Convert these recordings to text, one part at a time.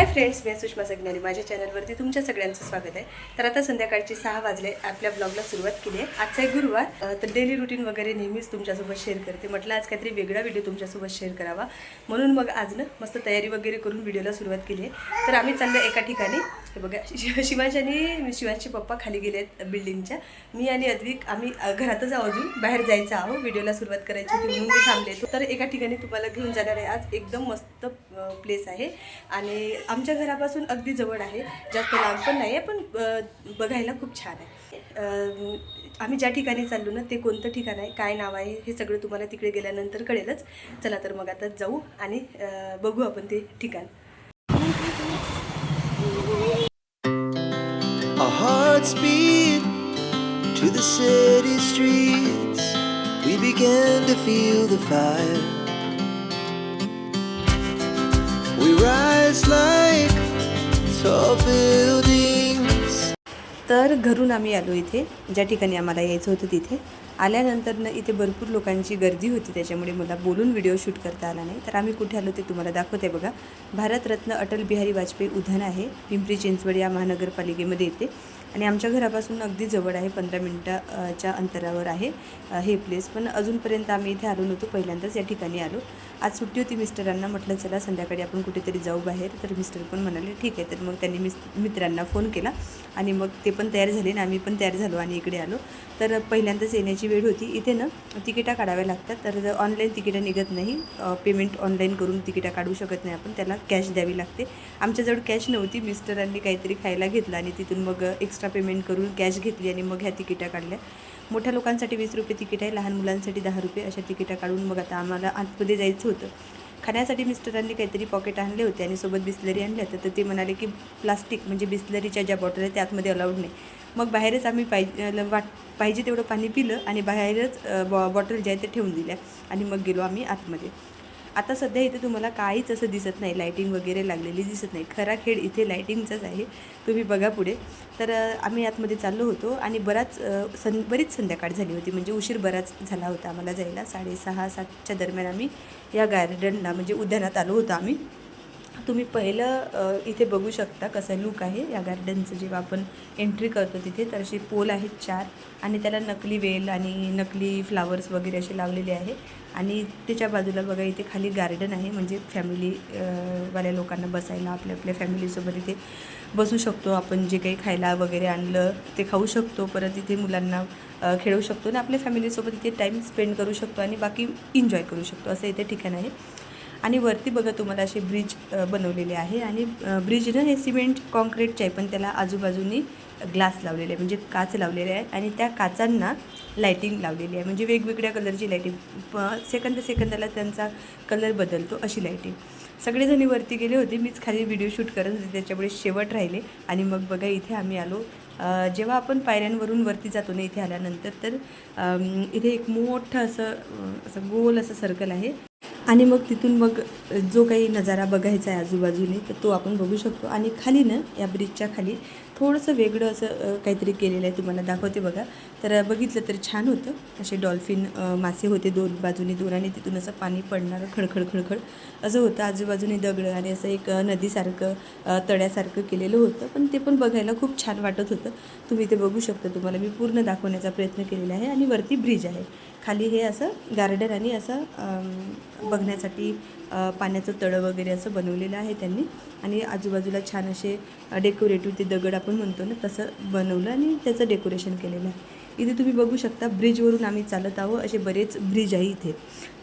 Hi friends मी सुषमा सगनारी माझ्या चॅनलवरती तुमच्या सगळ्यांचं स्वागत आहे. तर आता संध्याकाळची सहा वाजले. आपल्या ब्लॉगला सुरुवात केली आहे. आजचा एक गुरुवार. तर डेली रुटीन वगैरे नेहमीच तुमच्यासोबत शेअर करते. म्हटलं आज काहीतरी वेगळा व्हिडिओ तुमच्यासोबत शेअर करावा. म्हणून मग आज ना मस्त तयारी वगैरे करून व्हिडिओला सुरुवात केली आहे. तर आम्ही चाललो एका ठिकाणी. हे बघा शि- शिवांश आणि शिवांशचे पप्पा खाली गेले आहेत बिल्डिंगच्या मी आणि अद्विक आम्ही घरातच आहो अजून. बाहेर जायचं आहो. व्हिडिओला सुरुवात करायची होती म्हणून मी थांबले तर एका ठिकाणी तुम्हाला घेऊन जाणार आहे. आज एकदम मस्त प्लेस आहे. आणि आमच्या घरापासून अगदी जवळ आहे जास्त लांब पण नाही आहे पण बघायला खूप छान आहे आम्ही ज्या ठिकाणी चाललो ना ते कोणतं ठिकाण आहे काय नाव आहे हे सगळं तुम्हाला तिकडे गेल्यानंतर कळेलच चला तर मग आता जाऊ आणि बघू आपण ते ठिकाण to the city streets. We began to feel the fire. तर घरून आम्ही आलो इथे. ज्या ठिकाणी आम्हाला यायचं होतं तिथे. आल्यानंतर ना इथे भरपूर लोकांची गर्दी होती. त्याच्यामुळे मला बोलून व्हिडिओ शूट करता आला नाही. तर आम्ही कुठे आलो ते तुम्हाला दाखवते बघा. भारतरत्न अटल बिहारी वाजपेयी उद्यान आहे. पिंपरी चिंचवड या महानगरपालिकेमध्ये येते. आणि आमच्या घरापासून अगदी जवळ आहे. पंधरा मिनटाच्या अंतरावर आहे हे प्लेस पण अजूनपर्यंत आम्ही इथे आलो नव्हतो. पहिल्यांदाच या ठिकाणी आलो. आज सुट्टी होती मिस्टरांना म्हटलं चला संध्याकाळी आपण कुठेतरी जाऊ बाहेर. तर मिस्टर पण म्हणाले ठीक आहे. तर मग त्यांनी मिस मित्रांना फोन केला आणि मग ते पण तयार झाले आणि आम्ही पण तयार झालो आणि इकडे आलो. तर पहिल्यांदाच येण्याची वेळ होती. इथे ना तिकिटा काढाव्या लागतात. तर ऑनलाईन तिकिटं निघत नाही. पेमेंट ऑनलाईन करून तिकिटा काढू शकत नाही आपण. त्याला कॅश द्यावी लागते. आमच्याजवळ कॅश नव्हती. मिस्टरांनी काहीतरी खायला घेतलं आणि तिथून मग एक्स्ट्रा पेमेंट करून कॅश घेतली आणि मग ह्या तिकिटा काढल्या. मोठ्या लोकांसाठी वीस रुपये तिकीट आहे लहान मुलांसाठी दहा रुपये अशा तिकिटा काढून मग आता आम्हाला आतमध्ये जायचं होतं. खाण्यासाठी मिस्टरांनी काहीतरी पॉकेट आणले होते आणि सोबत बिस्लरी आणल्या तर ते म्हणाले की प्लास्टिक म्हणजे बिस्लरीच्या ज्या बॉटल आहेत त्या आतमध्ये अलाउड नाही. मग बाहेरच आम्ही पाहिजे वाट पाहिजे तेवढं पाणी पिलं आणि बाहेरच बॉ बॉटल ज्या आहेत ते ठेवून दिल्या आणि मग गेलो आम्ही आतमध्ये. आता सध्या इथे तुम्हाला काहीच असं दिसत नाही. लायटिंग वगैरे लागलेली दिसत नाही. खरा खेळ इथे लायटिंगचाच आहे. तुम्ही बघा पुढे. तर आम्ही आतमध्ये चाललो होतो आणि बराच सं बरीच संध्याकाळ झाली होती. म्हणजे उशीर बराच झाला होता आम्हाला जायला. साडेसहा सातच्या दरम्यान आम्ही या गार्डनला म्हणजे उद्यानात आलो होतो आम्ही. तुम्ही पहिलं इथे बघू शकता कसं लुक आहे. या गार्डनचं जेव्हा आपण एंट्री करतो तिथे तर असे पोल आहेत चार आणि त्याला नकली वेल आणि नकली फ्लावर्स वगैरे असे लावलेले आहे. आणि त्याच्या बाजूला बघा इथे खाली गार्डन आहे. म्हणजे फॅमिली वाल्या लोकांना बसायला आपल्या आपल्या फॅमिलीसोबत इथे बसू शकतो. आपण जे काही खायला वगैरे आणलं ते खाऊ शकतो. परत इथे मुलांना खेळू शकतो. आणि आपल्या फॅमिलीसोबत इथे टाईम स्पेंड करू शकतो आणि बाकी एन्जॉय करू शकतो. असं इथे ठिकाण आहे. आणि वरती बघा तुम्हाला असे ब्रिज बनवलेले आहे. आणि ब्रिजनं हे सिमेंट कॉन्क्रीटचे आहे पण त्याला आजूबाजूनी ग्लास लावलेले आहे म्हणजे काच लावलेले आहे आणि त्या काचांना लायटिंग लावलेली आहे. म्हणजे वेगवेगळ्या कलरची लायटिंग प सेकंद सेकंदाला त्यांचा कलर बदलतो अशी लायटिंग सगळेजणी वरती गेले होते. मीच खाली व्हिडिओ शूट करत होते. त्याच्यामुळे शेवट राहिले. आणि मग बघा इथे आम्ही आलो. जेव्हा आपण पायऱ्यांवरून वरती जातो ना इथे आल्यानंतर तर इथे एक मोठं असं असं गोल असं सर्कल आहे. आणि मग तिथून मग जो काही नजारा बघायचा आहे आजूबाजूने तर तो आपण बघू शकतो. आणि खाली ना या ब्रिजच्या खाली थोडंसं वेगळं असं काहीतरी केलेलं आहे तुम्हाला दाखवते बघा. तर बघितलं तर छान होतं. असे डॉल्फिन मासे होते दोन बाजूने दोन आणि तिथून असं पाणी पडणारं खळखळ खळखळ असं होतं. आजूबाजूने दगडं आणि असं एक नदीसारखं तळ्यासारखं केलेलं होतं. पण ते पण बघायला खूप छान वाटत होतं. तुम्ही ते बघू शकता. तुम्हाला मी पूर्ण दाखवण्याचा प्रयत्न केलेला आहे आणि वरती ब्रिज आहे. खाली हे असं गार्डन आणि असं बघण्यासाठी पाण्याचं तळं वगैरे असं बनवलेलं आहे त्यांनी. आणि आजूबाजूला छान असे डेकोरेटिव्ह ते दगड आपण म्हणतो ना तसं बनवलं आणि त्याचं डेकोरेशन केलेलं आहे. इथे तुम्ही बघू शकता ब्रिजवरून आम्ही चालत आहोत. असे बरेच ब्रिज आहे इथे.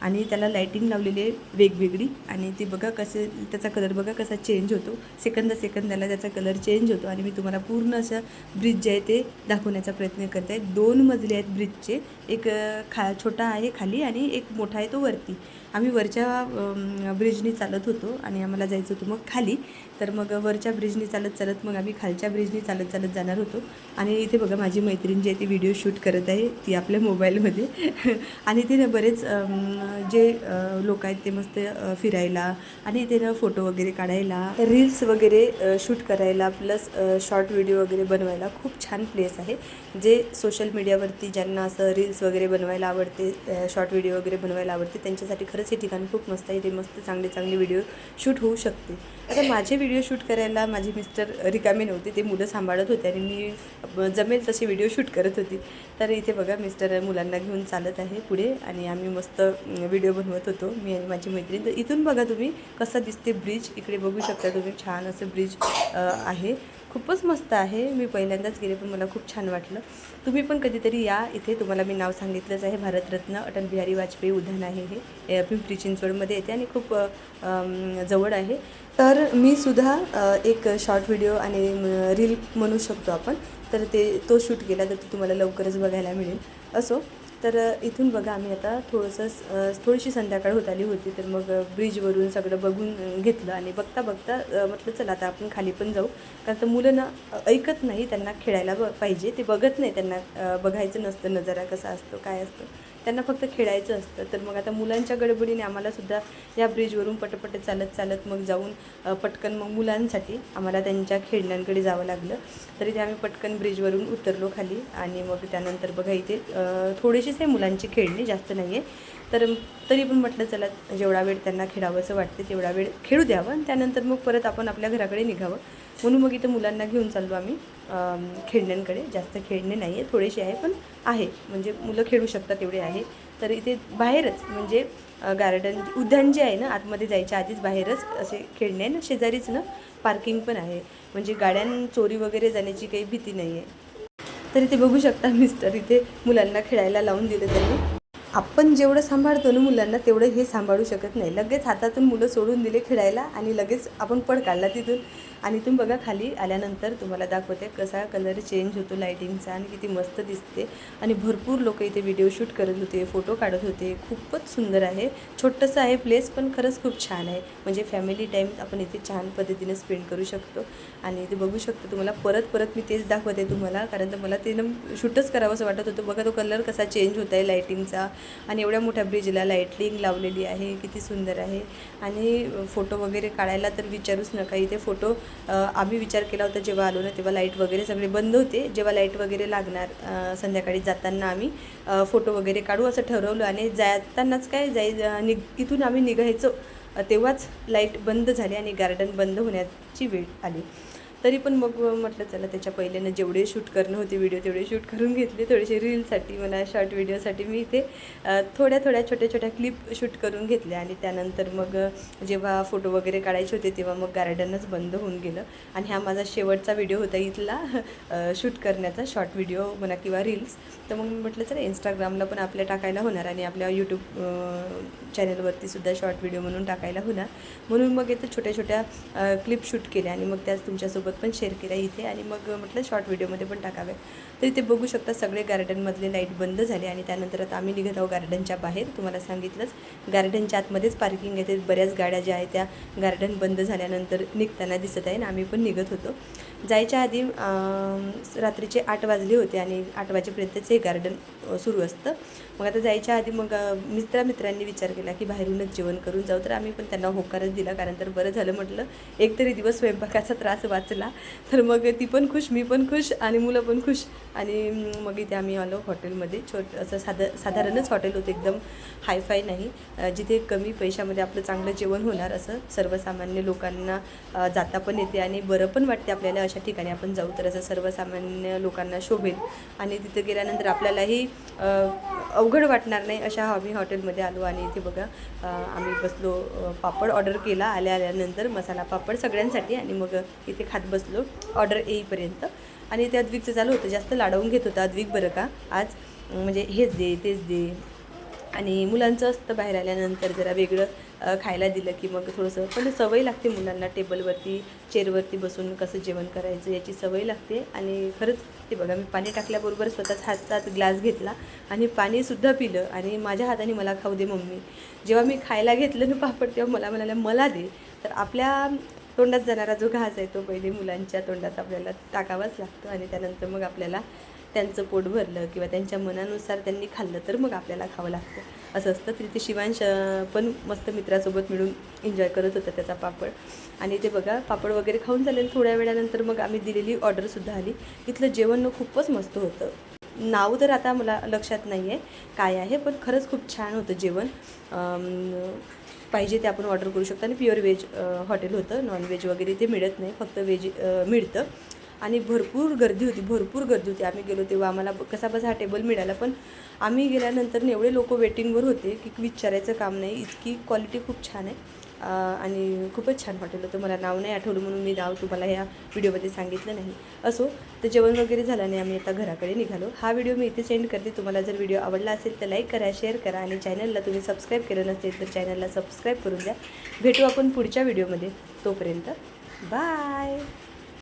आणि त्याला लाईटिंग लावलेली आहे वेगवेगळी. आणि ती बघा कसे त्याचा कलर बघा कसा चेंज होतो. सेकंद सेकंदाला त्याचा कलर चेंज होतो. आणि मी तुम्हाला पूर्ण असं ब्रिज जे आहे ते दाखवण्याचा प्रयत्न करते आहे दोन मजले आहेत ब्रिजचे एक खा छोटा आहे खाली आणि एक मोठा आहे तो वरती. आम्ही वरच्या ब्रिजनी चालत होतो आणि आम्हाला जायचं होतं मग खाली. तर मग वरच्या ब्रिजनी चालत चालत मग आम्ही खालच्या ब्रिजनी चालत चालत जाणार होतो. आणि इथे बघा माझी मैत्रीण जी आहे ती व्हिडिओ शूट करत आहे ती आपल्या मोबाईलमध्ये. आणि इथे ना बरेच जे लोक आहेत ते मस्त फिरायला आणि इथे ना फोटो वगैरे काढायला रील्स वगैरे शूट करायला प्लस शॉर्ट व्हिडिओ वगैरे बनवायला खूप छान प्लेस आहे. जे सोशल मीडियावरती ज्यांना असं रील्स वगैरे बनवायला आवडते शॉर्ट व्हिडिओ वगैरे बनवायला आवडते त्यांच्यासाठी खरं खरंच हे ठिकाण खूप मस्त आहे. इथे मस्त चांगले चांगले व्हिडिओ शूट होऊ शकते. आता माझे व्हिडिओ शूट करायला माझे मिस्टर रिकामे नव्हते. ते मुलं सांभाळत होते आणि मी जमेल तसे व्हिडिओ शूट करत होती. तर इथे बघा मिस्टर मुलांना घेऊन चालत आहे पुढे आणि आम्ही मस्त व्हिडिओ बनवत होतो मी आणि माझी मैत्रीण. तर इथून बघा तुम्ही कसं दिसते ब्रिज इकडे बघू शकता तुम्ही छान असं ब्रिज आहे. खूपच मस्त आहे. मी पहिल्यांदाच गेले पण मला खूप छान वाटलं. तुम्ही पण कधीतरी या. इथे तुम्हाला मी नाव सांगितलंच आहे. भारतरत्न अटल बिहारी वाजपेयी उद्यान आहे हे. पिंपरी चिंचवडमध्ये येते आणि खूप जवळ आहे. तर मी सुद्धा एक शॉर्ट व्हिडिओ आणि रील म्हणू शकतो आपण. तर ते तो शूट केला तर तो तुम्हाला लवकरच बघायला मिळेल. असो तर इथून बघा आम्ही आता थोडंसं थोडीशी संध्याकाळ होत आली होती. तर मग ब्रिजवरून सगळं बघून घेतलं आणि बघता बघता म्हटलं चला आता आपण खाली पण जाऊ. कारण तर मुलं ना ऐकत नाही. त्यांना खेळायला ब पाहिजे. ते बघत नाही त्यांना बघायचं नसतं नजारा कसा असतो काय असतं. त्यांना फक्त खेळायचं असतं. तर मग आता मुलांच्या गडबडीने आम्हालासुद्धा या ब्रिजवरून पटपट चालत चालत मग जाऊन पटकन मग मुलांसाठी आम्हाला त्यांच्या खेळण्यांकडे जावं लागलं. तरी ते आम्ही पटकन ब्रिजवरून उतरलो खाली आणि मग त्यानंतर बघा इथे थोडीशीच आहे मुलांची खेळणी जास्त नाही आहे तर तरी पण म्हटलं चला जेवढा वेळ त्यांना खेळावंसं वाटते तेवढा वेळ खेळू द्यावं आणि त्यानंतर मग परत आपण आपल्या घराकडे निघावं. म्हणून मग इथं मुलांना घेऊन चाललो आम्ही खेळण्यांकडे. जास्त खेळणे नाही आहे थोडेसे आहे पण आहे. म्हणजे मुलं खेळू शकतात तेवढे आहे. तर इथे बाहेरच म्हणजे गार्डन उद्यान जे आहे ना आतमध्ये जायच्या आधीच बाहेरच असे खेळणे आहे ना शेजारीच ना पार्किंग पण आहे. म्हणजे गाड्यां चोरी वगैरे जाण्याची काही भीती नाही आहे तर इथे बघू शकता मिस्टर इथे मुलांना खेळायला लावून दिलं त्यांनी. आपण जेवढं सांभाळतो ना मुलांना तेवढं हे सांभाळू शकत नाही. लगेच हातातून मुलं सोडून दिले खेळायला आणि लगेच आपण पड काढला तिथून. आणि तुम्ही बघा खाली आल्यानंतर तुम्हाला दाखवते कसा कलर चेंज होतो लाईटिंगचा आणि किती मस्त दिसते. आणि भरपूर लोक इथे व्हिडिओ शूट करत होते फोटो काढत होते. खूपच सुंदर आहे. छोटंसं आहे प्लेस पण खरंच खूप छान आहे. म्हणजे फॅमिली टाईम आपण इथे छान पद्धतीने स्पेंड करू शकतो. आणि इथे बघू शकतो तुम्हाला परत परत मी तेच दाखवते तुम्हाला कारण तर मला ते शूटच करावं असं वाटत होतं. बघा तो कलर कसा चेंज होत आहे लाईटिंगचा आणि एवढ्या मोठ्या ब्रिजला लाईटलिंग लावलेली आहे किती सुंदर आहे. आणि फोटो वगैरे काढायला तर विचारूच नका. इथे फोटो आम्ही विचार केला होता जेव्हा आलो ना तेव्हा लाइट वगैरे सगळे बंद होते. जेव्हा लाइट वगैरे लागणार संध्याकाळी जाताना आम्ही फोटो वगैरे काढू असं ठरवलं आणि जातानाच काय जाई निघ इथून आम्ही निघायचो. तेव्हाच लाइट बंद झाली आणि गार्डन बंद होण्याची वेळ आली. तरी पण मग म्हटलं चला त्याच्या पहिल्यानं जेवढे शूट करणं होते व्हिडिओ तेवढे शूट करून घेतले थोडेसे रीलसाठी मला शॉर्ट व्हिडिओसाठी मी इथे थोड्या थोड्या छोट्या छोट्या क्लिप शूट करून घेतल्या आणि त्यानंतर मग जेव्हा फोटो वगैरे काढायचे होते तेव्हा मग गार्डनच बंद होऊन गेलं आणि हा माझा शेवटचा व्हिडिओ होता इथला शूट करण्याचा शॉर्ट व्हिडिओ म्हणा किंवा रील्स. तर मग मी म्हटलं चला इंस्टाग्रामला पण आपल्या टाकायला होणार आणि आपल्या यूट्यूब चॅनलवरती सुद्धा शॉर्ट व्हिडिओ म्हणून टाकायला होणार. म्हणून मग इथं छोट्या छोट्या क्लिप शूट केल्या आणि मग त्याच तुमच्यासोबत पण शेअर केला इथे. आणि मग म्हटलं शॉर्ट व्हिडिओमध्ये पण टाकावे. तर इथे बघू शकता सगळे गार्डनमधले लाइट बंद झाले आणि त्यानंतर आता आम्ही निघत आहोत गार्डनच्या बाहेर. तुम्हाला सांगितलंच गार्डनच्या आतमध्येच पार्किंग आहे ते बऱ्याच गाड्या ज्या आहेत त्या गार्डन बंद झाल्यानंतर निघताना दिसत आहे आणि आम्ही पण निघत होतो. जायच्या आधी रात्रीचे आठ वाजले होते आणि आठ वाजेपर्यंतच हे गार्डन सुरू असतं. मग आता जायच्या आधी मग मित्रा मित्रामित्रांनी विचार केला की बाहेरूनच जेवण करून जाऊ. तर आम्ही पण त्यांना होकारच दिला कारण तर बरं झालं म्हटलं एकतरी दिवस स्वयंपाकाचा त्रास वाचला. तर मग ती पण खुश मी पण खुश आणि मुलं पण खुश. आणि मग इथे आम्ही आलो हॉटेलमध्ये. छोट असं साधं साधारणच हॉटेल होतं एकदम हायफाय नाही. जिथे कमी पैशामध्ये आपलं चांगलं जेवण होणार असं सर्वसामान्य लोकांना जाता पण येते आणि बरं पण वाटते आपल्याला अशा ठिकाणी आपण जाऊ तर असं सर्वसामान्य लोकांना शोभेल. आणि तिथं गेल्यानंतर आपल्यालाही अवघड वाटणार नाही अशा आम्ही हॉटेलमध्ये आलो आणि इथे बघा आम्ही बसलो पापड ऑर्डर केला. आल्या आल्यानंतर मसाला पापड सगळ्यांसाठी आणि मग इथे खात बसलो. ऑर्डर येईपर्यंत. आणि ते अद्विकचं चालू होतं जास्त लाडवून घेत होता अद्विक बरं का. आज म्हणजे हेच दे तेच दे. आणि मुलांचं असतं बाहेर आल्यानंतर जरा वेगळं खायला दिलं की मग थोडंसं पण सवय लागते मुलांना टेबलवरती चेअरवरती बसून कसं जेवण करायचं याची सवय लागते. आणि खरंच ते बघा मी पाणी टाकल्याबरोबर स्वतःच हातात ग्लास घेतला आणि पाणीसुद्धा पिलं. आणि माझ्या हाताने मला खाऊ दे मम्मी. जेव्हा मी खायला घेतलं ना पापड तेव्हा मला म्हणाल्या मला दे. तर आपल्या तोंडात जाणारा जो घास आहे तो पहिले मुलांच्या तोंडात आपल्याला टाकावाच लागतो आणि त्यानंतर मग आपल्याला त्यांचं पोट भरलं किंवा त्यांच्या मनानुसार त्यांनी खाल्लं तर मग आपल्याला खावं लागतं. असं असतं. तिथे शिवांश पण मस्त मित्रासोबत मिळून एन्जॉय करत होता त्याचा पापड. आणि ते बघा पापड वगैरे खाऊन झालेलं थोड्या वेळानंतर मग आम्ही दिलेली ऑर्डरसुद्धा आली. तिथलं जेवण खूपच मस्त होतं. नाव तर आता मला लक्षात नाही आहे काय आहे पण खरंच खूप छान होतं जेवण. पाहिजे ते आपण ऑर्डर करू शकतो. आणि प्युअर व्हेज हॉटेल होतं. नॉनव्हेज वगैरे ते मिळत नाही. फक्त व्हेज मिळतं. आणि भरपूर गर्दी होती. भरपूर गर्दी होती. आम्ही गेलो तेव्हा आम्हाला कसा बसा हा टेबल मिळाला. पण आम्ही गेल्यानंतर एवढे लोक वेटिंगवर होते की विचारायचं काम नाही. इतकी क्वालिटी खूप छान आहे. आणि खूपच छान हॉटेल होतं. मला नाव नाही आठवलं म्हणून मी नाव तुम्हाला ह्या व्हिडिओमध्ये सांगितलं नाही. असो तर जेवण वगैरे झालं नाही आम्ही आता घराकडे निघालो. हा व्हिडिओ मी इथे सेंड करते. तुम्हाला जर व्हिडिओ आवडला असेल तर लाईक करा शेअर करा आणि चॅनलला तुम्ही सबस्क्राईब केलं नसेल तर चॅनलला सबस्क्राईब करून द्या. भेटू आपण पुढच्या व्हिडिओमध्ये. तोपर्यंत बाय!